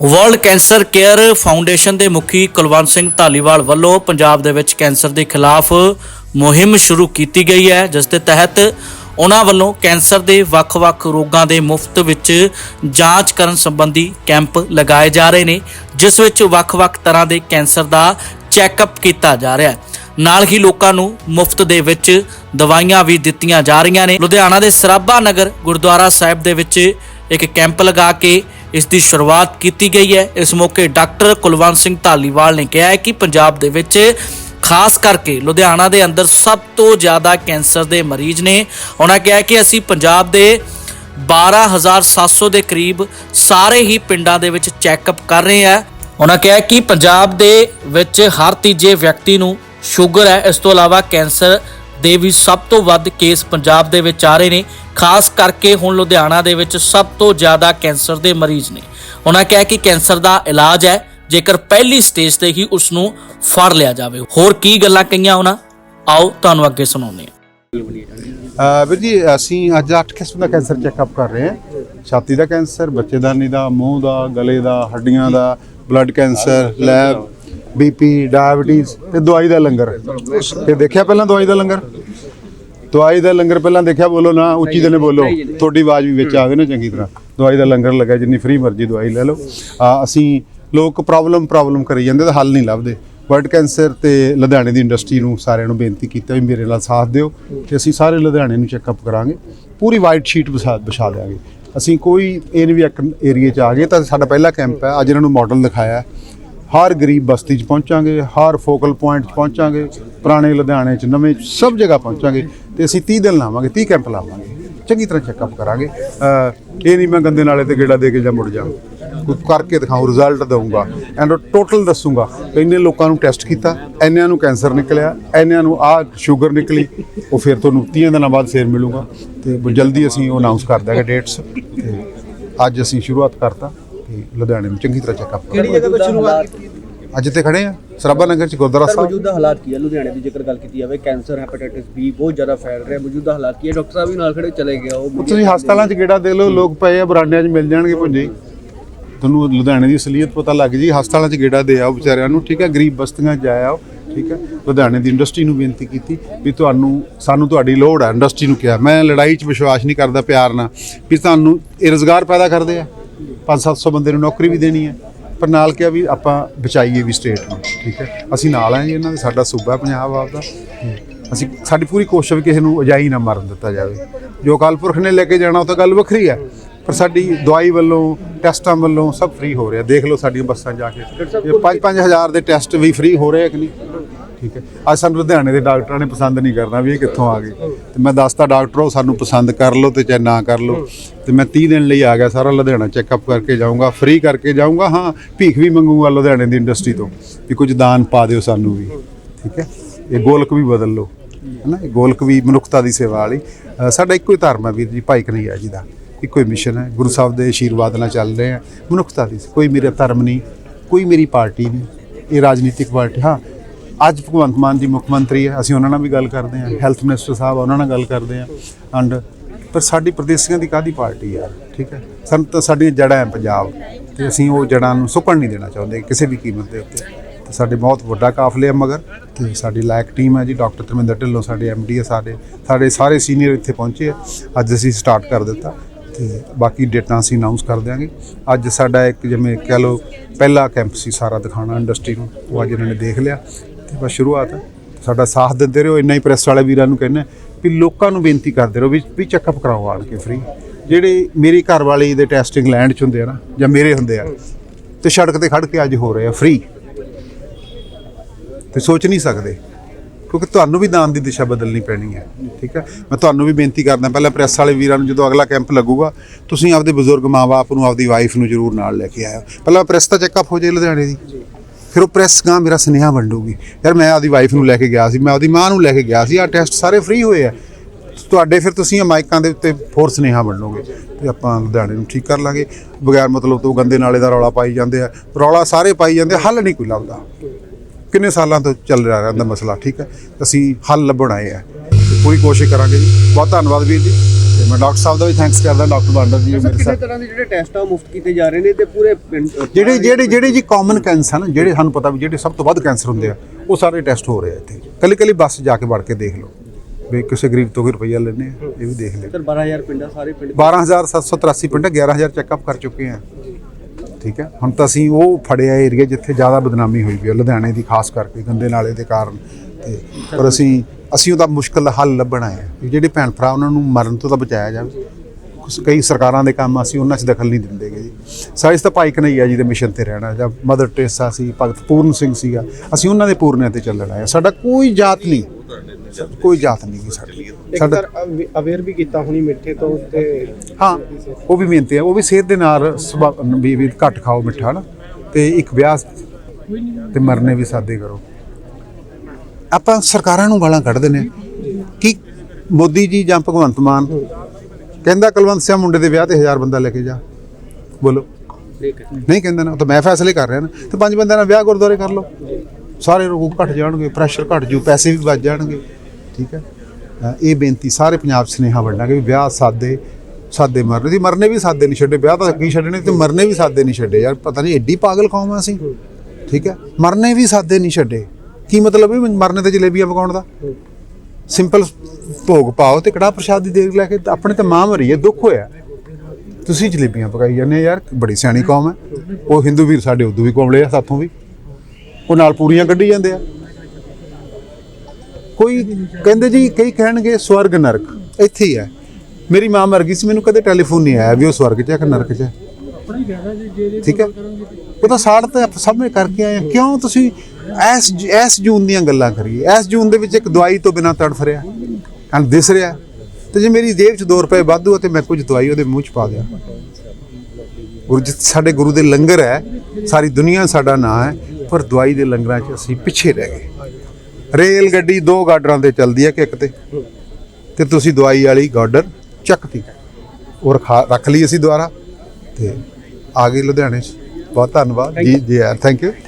World cancer care foundation ਦੇ ਮੁਖੀ ਕੁਲਵੰਤ ਸਿੰਘ ਧਾਲੀਵਾਲ ਵੱਲੋਂ ਪੰਜਾਬ ਦੇ ਵਿੱਚ ਕੈਂਸਰ ਦੇ ਖਿਲਾਫ ਮੁਹਿੰਮ ਸ਼ੁਰੂ ਕੀਤੀ ਗਈ ਹੈ, ਜਿਸ ਦੇ ਤਹਿਤ ਉਹਨਾਂ ਵੱਲੋਂ ਕੈਂਸਰ ਦੇ ਵੱਖ-ਵੱਖ ਰੋਗਾਂ ਦੇ ਮੁਫਤ ਵਿੱਚ ਜਾਂਚ ਕਰਨ ਸੰਬੰਧੀ ਕੈਂਪ ਲਗਾਏ ਜਾ ਰਹੇ ਨੇ, ਜਿਸ ਵਿੱਚ ਵੱਖ-ਵੱਖ ਤਰ੍ਹਾਂ ਦੇ ਕੈਂਸਰ ਦਾ ਚੈੱਕਅਪ ਕੀਤਾ ਜਾ ਰਿਹਾ ਹੈ। ਨਾਲ ਹੀ ਲੋਕਾਂ ਨੂੰ ਮੁਫਤ ਦੇ ਵਿੱਚ ਦਵਾਈਆਂ ਵੀ ਦਿੱਤੀਆਂ ਜਾ ਰਹੀਆਂ ਨੇ। ਲੁਧਿਆਣਾ ਦੇ ਸਰਾਭਾ ਨਗਰ ਗੁਰਦੁਆਰਾ ਸਾਹਿਬ ਦੇ ਵਿੱਚ ਇੱਕ ਕੈਂਪ ਲਗਾ ਕੇ ਇਸ ਦੀ ਸ਼ੁਰੂਆਤ ਕੀਤੀ ਗਈ ਹੈ। ਇਸ ਮੌਕੇ ਡਾਕਟਰ ਕੁਲਵੰਤ ਸਿੰਘ ਧਾਲੀਵਾਲ ਨੇ ਕਿਹਾ ਹੈ ਕਿ ਪੰਜਾਬ ਦੇ ਵਿੱਚ ਖਾਸ ਕਰਕੇ ਲੁਧਿਆਣਾ ਦੇ ਅੰਦਰ ਸਭ ਤੋਂ ਜ਼ਿਆਦਾ ਕੈਂਸਰ ਦੇ ਮਰੀਜ਼ ਨੇ। ਉਹਨਾਂ ਕਿਹਾ ਕਿ ਅਸੀਂ ਪੰਜਾਬ ਦੇ 12700 ਦੇ ਕਰੀਬ ਸਾਰੇ ਹੀ ਪਿੰਡਾਂ ਦੇ ਵਿੱਚ ਚੈੱਕਅਪ ਕਰ ਰਹੇ ਹਾਂ। ਉਹਨਾਂ ਕਿਹਾ ਕਿ ਪੰਜਾਬ ਦੇ ਵਿੱਚ ਹਰ ਤੀਜੇ ਵਿਅਕਤੀ ਨੂੰ ਸ਼ੂਗਰ ਹੈ। ਇਸ ਤੋਂ ਇਲਾਵਾ ਕੈਂਸਰ ਦੇ ਵੀ ਸਭ ਤੋਂ ਵੱਧ ਕੇਸ ਪੰਜਾਬ ਦੇ ਵਿੱਚ ਆ ਰਹੇ ਨੇ, ਖਾਸ ਕਰਕੇ ਹੁਣ ਲੁਧਿਆਣਾ ਦੇ ਵਿੱਚ ਸਭ ਤੋਂ ਜ਼ਿਆਦਾ ਕੈਂਸਰ ਦੇ ਮਰੀਜ਼ ਨੇ। ਉਹਨਾਂ ਕਿਹਾ ਕਿ ਕੈਂਸਰ ਦਾ ਇਲਾਜ ਹੈ, ਜੇਕਰ ਪਹਿਲੀ ਸਟੇਜ ਤੇ ਹੀ ਉਸ ਨੂੰ ਫੜ ਲਿਆ ਜਾਵੇ। ਹੋਰ ਕੀ ਗੱਲਾਂ ਕਹੀਆਂ ਉਹਨਾਂ? ਆਓ, ਤੁਹਾਨੂੰ ਅੱਗੇ ਸੁਣਾਉਂਦੇ ਹਾਂ। ਵੀਰ ਜੀ, ਅਸੀਂ ਅੱਜ 8 ਕਿਸਮ ਦਾ ਕੈਂਸਰ ਚੈੱਕਅਪ ਕਰ ਰਹੇ ਹਾਂ। ਛਾਤੀ ਦਾ ਕੈਂਸਰ ਬੱਚੇਦਾਨੀ ਦਾ ਮੂੰਹ ਦਾ, ਗਲੇ ਦਾ, ਹੱਡੀਆਂ ਦਾ, blood cancer, lab BP diabetes ਤੇ ਦਵਾਈ ਦਾ ਲੰਗਰ। ਤੇ ਦੇਖਿਆ ਪਹਿਲਾਂ ਦਵਾਈ ਦਾ ਲੰਗਰ? ਦਵਾਈ ਦਾ ਲੰਗਰ ਪਹਿਲਾਂ ਦੇਖਿਆ ਬੋਲੋ ਨਾ ਉੱਚੀ ਦੇਨੇ ਬੋਲੋ। ਤੁਹਾਡੀ ਆਵਾਜ਼ ਵੀ ਵਿੱਚ ਆਵੇ ਨਾ ਚੰਗੀ ਤਰ੍ਹਾਂ। ਦਵਾਈ ਦਾ ਲੰਗਰ ਲੱਗਾ ਜਿੰਨੀ ਫ੍ਰੀ ਮਰਜ਼ੀ ਦਵਾਈ ਲੈ ਲਓ। ਆ, ਅਸੀਂ ਲੋਕ ਪ੍ਰੋਬਲਮ ਪ੍ਰੋਬਲਮ ਕਰੀ ਜਾਂਦੇ ਤਾਂ ਹੱਲ ਨਹੀਂ ਲੱਭਦੇ। ਬਲੱਡ ਕੈਂਸਰ ਤੇ ਲੁਧਿਆਣੇ ਦੀ ਇੰਡਸਟਰੀ ਨੂੰ ਸਾਰਿਆਂ ਨੂੰ ਬੇਨਤੀ ਕੀਤਾ ਵੀ ਮੇਰੇ ਨਾਲ ਸਾਥ ਦਿਓ ਤੇ ਅਸੀਂ ਸਾਰੇ ਲੁਧਿਆਣੇ ਨੂੰ ਚੈੱਕਅਪ ਕਰਾਂਗੇ। ਪੂਰੀ ਵਾਈਟ ਸ਼ੀਟ ਵਿਛਾ ਦਿਆਂਗੇ। ਅਸੀਂ ਕੋਈ ਇਹ ਨਹੀਂ ਵੀ ਇੱਕ ਏਰੀਆ 'ਚ ਆ ਗਏ ਤਾਂ ਸਾਡਾ ਪਹਿਲਾ ਕੈਂਪ ਹੈ ਅੱਜ ਇਹਨਾਂ ਨੂੰ ਮਾਡਲ ਦਿਖਾਇਆ। ਹਰ ਗਰੀਬ ਬਸਤੀ 'ਚ ਪਹੁੰਚਾਂਗੇ, ਹਰ ਫੋਕਲ ਪੁਆਇੰਟ 'ਚ ਪਹੁੰਚਾਂਗੇ, ਪੁਰਾਣੇ ਲੁਧਿਆਣੇ 'ਚ, ਨਵੇਂ ਸਭ ਜਗ੍ਹਾ ਪਹੁੰਚਾਂਗੇ ਤੇ ਅਸੀਂ 30 ਦਿਨ ਲਾਵਾਂਗੇ 30 ਕੈਂਪ ਲਾਵਾਂਗੇ। ਚੰਗੀ ਤਰ੍ਹਾਂ ਚੈੱਕਅਪ ਕਰਾਂਗੇ। ਇਹ ਨਹੀਂ ਮੈਂ ਗੰਦੇ ਨਾਲੇ ਤੇ ਗੇੜਾ ਦੇ ਕੇ ਜਾਂ ਮੁੜ ਜਾ ਕੁਝ ਕਰਕੇ ਦਿਖਾਉਂ ਰਿਜ਼ਲਟ ਦਊਂਗਾ। ਐਂਡ ਟੋਟਲ ਦੱਸੂਗਾ ਇੰਨੇ ਲੋਕਾਂ ਨੂੰ ਟੈਸਟ ਕੀਤਾ, ਇੰਨਿਆਂ ਨੂੰ ਕੈਂਸਰ ਨਿਕਲਿਆ, ਇੰਨਿਆਂ ਨੂੰ ਆਹ ਸ਼ੂਗਰ ਨਿਕਲੀ, ਉਹ ਫਿਰ ਤੁਹਾਨੂੰ 30 ਦਿਨਾਂ ਬਾਅਦ ਫੇਰ ਮਿਲੂਗਾ। ਤੇ ਜਲਦੀ ਅਸੀਂ ਉਹ ਅਨਾਉਂਸ ਕਰ ਦਾਂਗੇ ਡੇਟਸ ਤੇ ਅੱਜ ਅਸੀਂ ਸ਼ੁਰੂਆਤ ਕਰਤਾ। ਤੇ ਲੁਧਿਆਣੇ ਨੂੰ ਚੰਗੀ ਤਰ੍ਹਾਂ ਚੈੱਕਅਪ ਕਿਹੜੀ ਜਗ੍ਹਾ ਤੋਂ ਸ਼ੁਰੂਆਤ ਕੀਤੀ ਅੱਜ ਤੇ ਖੜੇ ਆ ਸਰਾਭਾ ਨਗਰ ਚ ਗੁਰਦੁਆਰਾ ਸਾਹਿਬ। ਮੌਜੂਦਾ ਹਾਲਾਤ ਕੀ ਹੈ? ਲੁਧਿਆਣੇ ਦੀ ਜੇਕਰ ਗੱਲ ਕੀਤੀ ਜਾਵੇ ਕੈਂਸਰ ਹੈਪੇਟਾਈਟਿਸ ਬੀ ਬਹੁਤ ਜ਼ਿਆਦਾ ਫੈਲ ਰਿਹਾ ਮੌਜੂਦਾ ਹਾਲਾਤ ਕੀ ਹੈ? ਡਾਕਟਰ ਸਾਹਿਬ ਵੀ ਨਾਲ ਖੜੇ ਚਲੇ ਗਏ ਉਹ ਤੁਸੀਂ ਹਸਪਤਾਲਾਂ 'ਚ ਗੇੜਾ ਦੇ ਲਓ ਲੋਕ ਪਏ ਆ ਬਰਾਂਡਿਆਂ 'ਚ ਮਿਲ ਜਾਣਗੇ ਪੁੰਜੇ ਤੁਹਾਨੂੰ ਲੁਧਿਆਣੇ ਦੀ ਅਸਲੀਅਤ ਪਤਾ ਲੱਗ ਜੀ ਹਸਪਤਾਲਾਂ 'ਚ ਗੇੜਾ ਦੇ ਆਓ ਵਿਚਾਰਿਆਂ ਨੂੰ ਠੀਕ ਹੈ? ਗਰੀਬ ਬਸਤੀਆਂ 'ਚ ਆਓ ਠੀਕ ਹੈ? ਲੁਧਿਆਣੇ ਦੀ ਇੰਡਸਟਰੀ ਨੂੰ ਬੇਨਤੀ ਕੀਤੀ ਵੀ ਤੁਹਾਨੂੰ ਸਾਨੂੰ ਤੁਹਾਡੀ ਲੋੜ ਹੈ ਇੰਡਸਟਰੀ ਨੂੰ ਕਿਹਾ। ਮੈਂ ਲੜਾਈ 'ਚ ਵਿਸ਼ਵਾਸ ਨਹੀਂ ਕਰਦਾ ਪਿਆਰ ਨਾਲ ਵੀ ਤੁਹਾਨੂੰ ਇਹ ਰੋਜ਼ਗਾਰ ਪੈਦਾ ਕਰਦੇ ਆ। 5-700 ਬੰਦੇ ਨੂੰ ਨੌਕਰੀ ਵੀ ਦੇਣੀ ਹੈ। ਪਰ ਨਾਲ ਕਿਹਾ ਵੀ ਆਪਾਂ ਬਚਾਈਏ ਵੀ ਸਟੇਟ ਨੂੰ, ਠੀਕ ਹੈ? ਅਸੀਂ ਨਾਲ ਆਏ ਜੀ ਇਹਨਾਂ ਦੇ, ਸਾਡਾ ਸੂਬਾ ਹੈ ਪੰਜਾਬ ਆਪਦਾ। ਅਸੀਂ, ਸਾਡੀ ਪੂਰੀ ਕੋਸ਼ਿਸ਼ ਹੈ ਕਿਸੇ ਨੂੰ ਅਜਾਈ ਨਾ ਮਾਰਨ ਦਿੱਤਾ ਜਾਵੇ। ਜੋ ਅਕਾਲ ਪੁਰਖ ਨੇ ਲੈ ਕੇ ਜਾਣਾ, ਉਹ ਤਾਂ ਗੱਲ ਵੱਖਰੀ ਹੈ। ਪਰ ਸਾਡੀ ਦਵਾਈ ਵੱਲੋਂ, ਟੈਸਟਾਂ ਵੱਲੋਂ ਸਭ ਫ੍ਰੀ ਹੋ ਰਿਹਾ। ਦੇਖ ਲਓ ਸਾਡੀਆਂ ਬੱਸਾਂ ਜਾ ਕੇ। ਇਹ 5-5000 ਦੇ ਟੈਸਟ ਵੀ ਫ੍ਰੀ ਹੋ ਰਹੇ ਆ ਕਿ ਨਹੀਂ? ਠੀਕ ਹੈ। ਅੱਜ ਸਾਨੂੰ ਲੁਧਿਆਣੇ ਦੇ ਡਾਕਟਰਾਂ ਨੇ ਪਸੰਦ ਨਹੀਂ ਕਰਨਾ ਵੀ ਇਹ ਕਿੱਥੋਂ ਆ ਗਏ। ਤੇ ਮੈਂ ਦੱਸਤਾ ਡਾਕਟਰੋ ਸਾਨੂੰ ਪਸੰਦ ਕਰ ਲਓ ਤੇ ਚਾਹੇ ਨਾ ਕਰ ਲਓ। ਤੇ ਮੈਂ 30 ਦਿਨ ਲਈ ਆ ਗਿਆ ਸਾਰਾ ਲੁਧਿਆਣਾ ਚੈੱਕਅਪ ਕਰਕੇ ਜਾਊਂਗਾ ਫ੍ਰੀ ਕਰਕੇ ਜਾਊਂਗਾ। ਹਾਂ, ਭੀਖ ਵੀ ਮੰਗੂਗਾ ਲੁਧਿਆਣੇ ਦੀ ਇੰਡਸਟਰੀ ਤੋਂ ਵੀ ਕੁਝ ਦਾਨ ਪਾ ਦਿਓ ਸਾਨੂੰ ਵੀ, ਠੀਕ ਹੈ। ਇਹ ਗੋਲਕ ਵੀ ਬਦਲ ਲਓ, ਹਨਾ। ਇਹ ਗੋਲਕ ਵੀ ਮਨੁੱਖਤਾ ਦੀ ਸੇਵਾ ਵਾਲੀ। ਸਾਡਾ ਇੱਕੋ ਹੀ ਧਰਮ ਹੈ ਵੀਰ ਜੀ, ਭਾਈ ਕਨਈਆ ਜੀ ਦਾ। ਇੱਕੋ ਹੀ ਮਿਸ਼ਨ ਹੈ। ਗੁਰੂ ਸਾਹਿਬ ਦੇ ਆਸ਼ੀਰਵਾਦ ਨਾਲ ਚੱਲ ਰਹੇ ਹਾਂ। ਮਨੁੱਖਤਾ ਦੀ ਕੋਈ ਮੇਰਾ ਧਰਮ ਨਹੀਂ, ਕੋਈ ਮੇਰੀ ਪਾਰਟੀ ਨਹੀਂ। ਇਹ ਰਾਜਨੀਤਿਕ ਪਾਰਟੀ, ਹਾਂ। ਅੱਜ ਭਗਵੰਤ ਮਾਨ ਜੀ ਮੁੱਖ ਮੰਤਰੀ ਹੈ, ਅਸੀਂ ਉਹਨਾਂ ਨਾਲ ਵੀ ਗੱਲ ਕਰਦੇ ਹਾਂ ਹੈਲਥ ਮਿਨਿਸਟਰ ਸਾਹਿਬ ਉਹਨਾਂ ਨਾਲ ਗੱਲ ਕਰਦੇ ਹਾਂ ਐਂਡ ਪਰ ਸਾਡੀ ਪ੍ਰਦੇਸ਼ੀਆਂ ਦੀ ਕਾਦੀ ਪਾਰਟੀ ਹੈ ਠੀਕ ਹੈ? ਸਾਨੂੰ ਤਾਂ ਸਾਡੀਆਂ ਜੜ੍ਹਾਂ ਹੈ ਪੰਜਾਬ, ਤੇ ਅਸੀਂ ਉਹ ਜੜ੍ਹਾਂ ਨੂੰ ਸੁੱਕਣ ਨਹੀਂ ਦੇਣਾ ਚਾਹੁੰਦੇ, ਕਿਸੇ ਵੀ ਕੀਮਤ ਦੇ ਉੱਤੇ। ਤੇ ਸਾਡੇ ਬਹੁਤ ਵੱਡਾ ਕਾਫਲੇ ਆ ਮਗਰ, ਤੇ ਸਾਡੀ ਲਾਇਕ ਟੀਮ ਹੈ ਜੀ, ਡਾਕਟਰ ਧਰਮਿੰਦਰ ਢਿੱਲੋਂ ਸਾਡੇ ਐਮਡੀ ਆ, ਸਾਡੇ ਸਾਡੇ ਸਾਰੇ ਸੀਨੀਅਰ ਇੱਥੇ ਪਹੁੰਚੇ ਆ। ਅੱਜ ਅਸੀਂ ਸਟਾਰਟ ਕਰ ਦਿੱਤਾ, ਤੇ ਬਾਕੀ ਡੇਟਾਂ ਅਸੀਂ ਅਨਾਉਂਸ ਕਰ ਦਿਆਂਗੇ। ਅੱਜ ਸਾਡਾ ਇੱਕ ਜਿਵੇਂ ਕਹਿ ਲਓ, ਪਹਿਲਾ ਕੈਂਪ ਸੀ ਸਾਰਾ ਦਿਖਾਣਾ ਇੰਡਸਟਰੀ ਨੂੰ, ਉਹ ਅੱਜ ਇਹਨਾਂ ਨੇ ਦੇਖ ਲਿਆ। ਤੇ ਬਸ ਸ਼ੁਰੂਆਤ ਹੈ। ਸਾਡਾ ਸਾਥ ਦਿੰਦੇ ਰਹੋ, ਇੰਨਾ ਹੀ ਪ੍ਰੈਸ ਵਾਲੇ ਵੀਰਾਂ ਨੂੰ ਕਹਿੰਦੇ ਵੀ ਲੋਕਾਂ ਨੂੰ ਬੇਨਤੀ ਕਰਦੇ ਰਹੋ ਵੀ ਚੈੱਕਅਪ ਕਰਾਓ ਆਣ ਕੇ ਫ੍ਰੀ ਜਿਹੜੇ ਮੇਰੀ ਘਰ ਵਾਲੀ ਦੇ ਟੈਸਟਿੰਗ ਲੈਂਡ ਚ ਹੁੰਦੇ ਆ ਨਾ, ਜਾਂ ਮੇਰੇ ਹੁੰਦੇ ਆ, ਤੇ ਸੜਕ ਤੇ ਖੜ ਕੇ ਅੱਜ ਹੋ ਰਹੇ ਆ ਫ੍ਰੀ ਤੇ ਸੋਚ ਨਹੀਂ ਸਕਦੇ, ਕਿਉਂਕਿ ਤੁਹਾਨੂੰ ਵੀ ਦਾਨ ਦੀ ਦਿਸ਼ਾ ਬਦਲਣੀ ਪੈਣੀ ਹੈ, ਠੀਕ ਹੈ? ਮੈਂ ਤੁਹਾਨੂੰ ਵੀ ਬੇਨਤੀ ਕਰਦਾ, ਪਹਿਲਾਂ ਪ੍ਰੈਸ ਵਾਲੇ ਵੀਰਾਂ ਨੂੰ ਜਦੋਂ ਅਗਲਾ ਕੈਂਪ ਲੱਗੂਗਾ, ਤੁਸੀਂ ਆਪਦੇ ਬਜ਼ੁਰਗ ਮਾਪੇ ਨੂੰ, ਆਪਦੀ ਵਾਈਫ ਨੂੰ ਜ਼ਰੂਰ ਨਾਲ ਲੈ ਕੇ ਆਇਓ। ਪਹਿਲਾਂ ਪ੍ਰੈਸ ਦਾ ਚੈੱਕਅਪ ਹੋ ਜਾਏ ਲੁਧਿਆਣੇ ਦੀ। ਫਿਰ ਉਹ ਪ੍ਰੈਸ ਗਾਂ ਮੇਰਾ ਸੁਨੇਹਾ ਵੰਡੂਗੀ ਯਾਰ ਮੈਂ ਆਪਦੀ ਵਾਈਫ ਨੂੰ ਲੈ ਕੇ ਗਿਆ ਸੀ, ਮੈਂ ਆਪਦੀ ਮਾਂ ਨੂੰ ਲੈ ਕੇ ਗਿਆ ਸੀ ਆ ਟੈਸਟ ਸਾਰੇ ਫ੍ਰੀ ਹੋਏ ਆ। ਤੁਹਾਡੇ ਫਿਰ ਤੁਸੀਂ ਇਹ ਮਾਈਕਾਂ ਦੇ ਉੱਤੇ ਹੋਰ ਸੁਨੇਹਾ ਵੰਡੋਗੇ ਤੇ ਆਪਾਂ ਲੁਧਿਆਣੇ ਨੂੰ ਠੀਕ ਕਰ ਲਾਂਗੇ। ਬਗੈਰ ਮਤਲਬ ਤੋਂ ਗੰਦੇ ਨਾਲੇ ਦਾ ਰੌਲਾ ਪਾਈ ਜਾਂਦੇ ਆ। ਰੌਲਾ ਸਾਰੇ ਪਾਈ ਜਾਂਦੇ ਹੱਲ ਨਹੀਂ ਕੋਈ ਲੱਭਦਾ। ਕਿੰਨੇ ਸਾਲਾਂ ਤੋਂ ਚੱਲ ਰਿਹਾ ਰਹਿੰਦਾ ਮਸਲਾ, ਠੀਕ ਹੈ? ਅਸੀਂ ਹੱਲ ਲੱਭਣ ਆਏ ਆ। ਪੂਰੀ ਕੋਸ਼ਿਸ਼ ਕਰਾਂਗੇ ਜੀ। ਬਹੁਤ ਧੰਨਵਾਦ ਵੀਰ ਜੀ। ਮੈਂ ਡਾਕਟਰ ਸਾਹਿਬ ਦਾ ਵੀ ਥੈਂਕਸ ਕਰਦਾ ਡਾਕਟਰ ਬਾਂਡਰ ਜੀ ਮੇਰੇ ਕਿੰਨੇ ਤਰ੍ਹਾਂ ਦੇ ਜਿਹੜੇ ਟੈਸਟ ਆ ਮੁਫਤ ਕੀਤੇ ਜਾ ਰਹੇ ਨੇ ਤੇ ਪੂਰੇ ਜਿਹੜੇ ਜਿਹੜੇ ਜਿਹੜੇ ਜੀ ਕਾਮਨ ਕੈਂਸਰ ਹਨ ਜਿਹੜੇ ਸਾਨੂੰ ਪਤਾ ਵੀ ਜਿਹੜੇ ਸਭ ਤੋਂ ਵੱਧ ਕੈਂਸਰ ਹੁੰਦੇ ਆ ਉਹ ਸਾਰੇ ਟੈਸਟ ਹੋ ਰਹੇ ਆ ਇੱਥੇ। ਕੱਲੀ ਕੱਲੀ ਬੱਸ ਜਾ ਕੇ ਵੜ ਕੇ ਦੇਖ ਲਓ। ਵੀ ਕਿਸੇ ਗਰੀਬ ਤੋਂ ਕੋਈ ਰੁਪਈਆ ਲੈਣੇ ਇਹ ਵੀ ਦੇਖ ਲਿਓ। ਸਰ 12000 ਪਿੰਡਾਂ ਸਾਰੇ ਪਿੰਡ 12783 ਪਿੰਡ 11000 ਚੈੱਕਅਪ ਕਰ ਚੁੱਕੇ ਆ। ਠੀਕ ਹੈ? ਹੁਣ ਤਾਂ ਅਸੀਂ ਉਹ ਫੜਿਆ ਏਰੀਆ ਜਿੱਥੇ ਜ਼ਿਆਦਾ ਬਦਨਾਮੀ ਹੋਈ ਵੀ ਹੈ ਲੁਧਿਆਣੇ ਦੀ ਖਾਸ ਕਰਕੇ ਗੰਦੇ ਨਾਲੇ ਦੇ ਕਾਰਨ ਤੇ ਪਰ ਅਸੀਂ ਅਸੀਂ ਉਹਦਾ ਮੁਸ਼ਕਲ ਹੱਲ ਲੱਭਣਾ ਹੈ ਜਿਹੜੇ ਭੈਣ ਭਰਾ ਉਹਨਾਂ ਨੂੰ ਮਰਨ ਤੋਂ ਤਾਂ ਬਚਾਇਆ ਜਾਵੇ। ਕਈ ਸਰਕਾਰਾਂ ਦੇ ਕੰਮ ਅਸੀਂ ਉਹਨਾਂ 'ਚ ਦਖਲ ਨਹੀਂ ਦਿੰਦੇਗੇ ਜੀ। ਸਾਇੰਸ ਤਾਂ ਭਾਈ ਕਨਈਆ ਜੀ ਦੇ ਮਿਸ਼ਨ ਤੇ ਰਹਿਣਾ ਜਾਂ ਮਦਰ ਟੇਸਾ ਸੀ ਭਗਤ ਪੂਰਨ ਸਿੰਘ ਸੀਗਾ ਅਸੀਂ ਉਹਨਾਂ ਦੇ ਪੂਰਨਿਆਂ ਤੇ ਚੱਲਣਾ ਹੈ। ਸਾਡਾ ਕੋਈ ਜਾਤ ਨਹੀਂ। ਕੋਈ ਜਾਤ ਨਹੀਂ ਗੀ ਸਾਡੀ। ਸਾਡਾ ਅਵੇਅਰ ਵੀ ਕੀਤਾ ਹੁਣੀ ਮਿੱਠੇ ਤੋਂ ਤੇ ਹਾਂ ਉਹ ਵੀ ਮਿਹਨਤੀ ਹੈ ਉਹ ਵੀ ਸਿਹਤ ਦੇ ਨਾਲ ਸੁਭਾਅ- ਵੀ ਵੀ ਘੱਟ ਖਾਓ ਮਿੱਠਾ ਨਾ। ਤੇ ਇੱਕ ਵਿਆਹ ਤੇ ਮਰਨੇ ਵੀ ਸਾਦੇ ਕਰੋ। ਆਪਾਂ ਸਰਕਾਰਾਂ ਨੂੰ ਗਾਲਾਂ ਕੱਢ ਦਿੰਦੇ ਹਾਂ ਕਿ ਮੋਦੀ ਜੀ ਜਾਂ ਭਗਵੰਤ ਮਾਨ ਕਹਿੰਦਾ ਕੁਲਵੰਤ ਸਿੰਘ ਮੁੰਡੇ ਦੇ ਵਿਆਹ ਤੇ ਹਜ਼ਾਰ ਬੰਦਾ ਲੈ ਕੇ ਜਾ। ਬੋਲੋ। ਠੀਕ ਹੈ। ਨਹੀਂ ਕਹਿੰਦਾ ਨਾ। ਉਹ ਤਾਂ ਮੈਂ ਫੈਸਲੇ ਕਰ ਰਿਹਾ ਨਾ। ਤੇ ਪੰਜ ਬੰਦਿਆਂ ਨਾਲ ਵਿਆਹ ਗੁਰਦੁਆਰੇ ਕਰ ਲਓ। ਸਾਰੇ ਰੋਗ ਘਟ ਜਾਣਗੇ ਪ੍ਰੈਸ਼ਰ ਘਟ ਜੂ, ਪੈਸੇ ਵੀ ਬਚ ਜਾਣਗੇ, ਠੀਕ ਹੈ? ਇਹ ਬੇਨਤੀ ਸਾਰੇ ਪੰਜਾਬ 'ਚ ਸੁਨੇਹਾ ਵੰਡਾਂਗੇ ਵੀ ਵਿਆਹ ਸਾਦੇ ਸਾਦੇ ਮਰਨੇ ਦੀ, ਮਰਨੇ ਵੀ ਸਾਦੇ ਨਹੀਂ ਛੱਡੇ, ਵਿਆਹ ਤਾਂ ਕੀ ਛੱਡਣੇ ਤੇ ਮਰਨੇ ਵੀ ਸਾਦੇ ਨਹੀਂ ਛੱਡੇ ਯਾਰ, ਪਤਾ ਨਹੀਂ ਐਡੀ ਪਾਗਲ ਕੌਮ ਆ ਅਸੀਂ, ਠੀਕ ਹੈ? ਮਰਨੇ ਵੀ ਸਾਦੇ ਨਹੀਂ ਛੱਡੇ। ਕੀ ਮਤਲਬ ਹੈ ਮਰਨੇ ਤੇ ਜਲੇਬੀਆਂ ਪਕਾਉਣ ਦਾ? ਸਿੰਪਲ ਭੋਗ ਪਾਓ ਤੇ ਕੜਾ ਪ੍ਰਸ਼ਾਦ ਦੀ ਦੇਗ ਲੈ ਕੇ ਆਪਣੇ ਤੇ ਮਾਂ ਮਰੀ ਹੈ, ਦੁੱਖ ਹੋਇਆ। ਤੁਸੀਂ ਜਲੇਬੀਆਂ ਪਕਾਈ ਜਾਂਦੇ ਯਾਰ, ਬੜੀ ਸਿਆਣੀ ਕੌਮ ਹੈ। ਉਹ ਹਿੰਦੂ ਵੀਰ ਸਾਡੇ ਉਦੋਂ ਵੀ ਕੋਮਲੇ ਆ, ਸਾਥੋਂ ਵੀ। ਉਹ ਨਾਲ ਪੂਰੀਆਂ ਕੱਢੀ ਜਾਂਦੇ ਆ। ਕੋਈ ਕਹਿੰਦੇ ਜੀ, ਕਈ ਕਹਿਣਗੇ ਸਵਰਗ ਨਰਕ, ਇੱਥੇ ਹੀ ਹੈ। ਮੇਰੀ ਮਾਂ ਮਰ ਗਈ ਸੀ, ਮੈਨੂੰ ਕਦੇ ਟੈਲੀਫੋਨ ਨਹੀਂ ਆਇਆ ਵੀ ਉਹ ਸਵਰਗ 'ਚ ਹੈ ਕਿ ਨਰਕ 'ਚ ਹੈ। ਠੀਕ ਹੈ? ਉਹ ਤਾਂ ਸਾੜ ਤਾਂ ਆਪਾਂ ਸਭ ਨੇ ਕਰਕੇ ਆਏ ਕਿਉਂ ਤੁਸੀਂ ਐਸ ਐਸ ਜੂਨ ਦੀਆਂ ਗੱਲਾਂ ਕਰੀਏ? ਐਸ ਜੂਨ ਦੇ ਵਿੱਚ ਇੱਕ ਦਵਾਈ ਤੋਂ ਬਿਨਾ ਤੜਫ ਰਿਹਾ। ਹਾਂ ਦਿਸ ਰਿਹਾ। ਤੇ ਜੇ ਮੇਰੀ ਜੇਬ 'ਚ 2 ਰੁਪਏ ਵਾਧੂ ਆ ਤੇ ਮੈਂ ਕੁਝ ਦਵਾਈ ਉਹਦੇ ਮੂੰਹ 'ਚ ਪਾ ਦਿਆਂ। ਗੁਰੂ ਜੀ ਸਾਡੇ ਗੁਰੂ ਦੇ ਲੰਗਰ ਹੈ ਸਾਰੀ ਦੁਨੀਆ ਸਾਡਾ ਨਾਂ ਹੈ ਪਰ ਦਵਾਈ ਦੇ ਲੰਗਰਾਂ 'ਚ ਅਸੀਂ ਪਿੱਛੇ ਰਹਿ ਗਏ। ਰੇਲ ਗੱਡੀ ਦੋ ਗਾਡਰਾਂ ਤੇ ਚੱਲਦੀ ਹੈ ਕਿ ਇੱਕ ਤੇ? ਤੇ ਤੁਸੀਂ ਦਵਾਈ ਵਾਲੀ ਗਾਡਰ ਚੱਕਤੀ। ਉਹ ਰਖਾ ਰੱਖ ਲਈ ਅਸੀਂ ਦੁਆਰਾ ਤੇ ਆ ਗਏ ਲੁਧਿਆਣੇ 'ਚ। ਬਹੁਤ ਧੰਨਵਾਦ। ਜੀ ਜੀ ਥੈਂਕ ਯੂ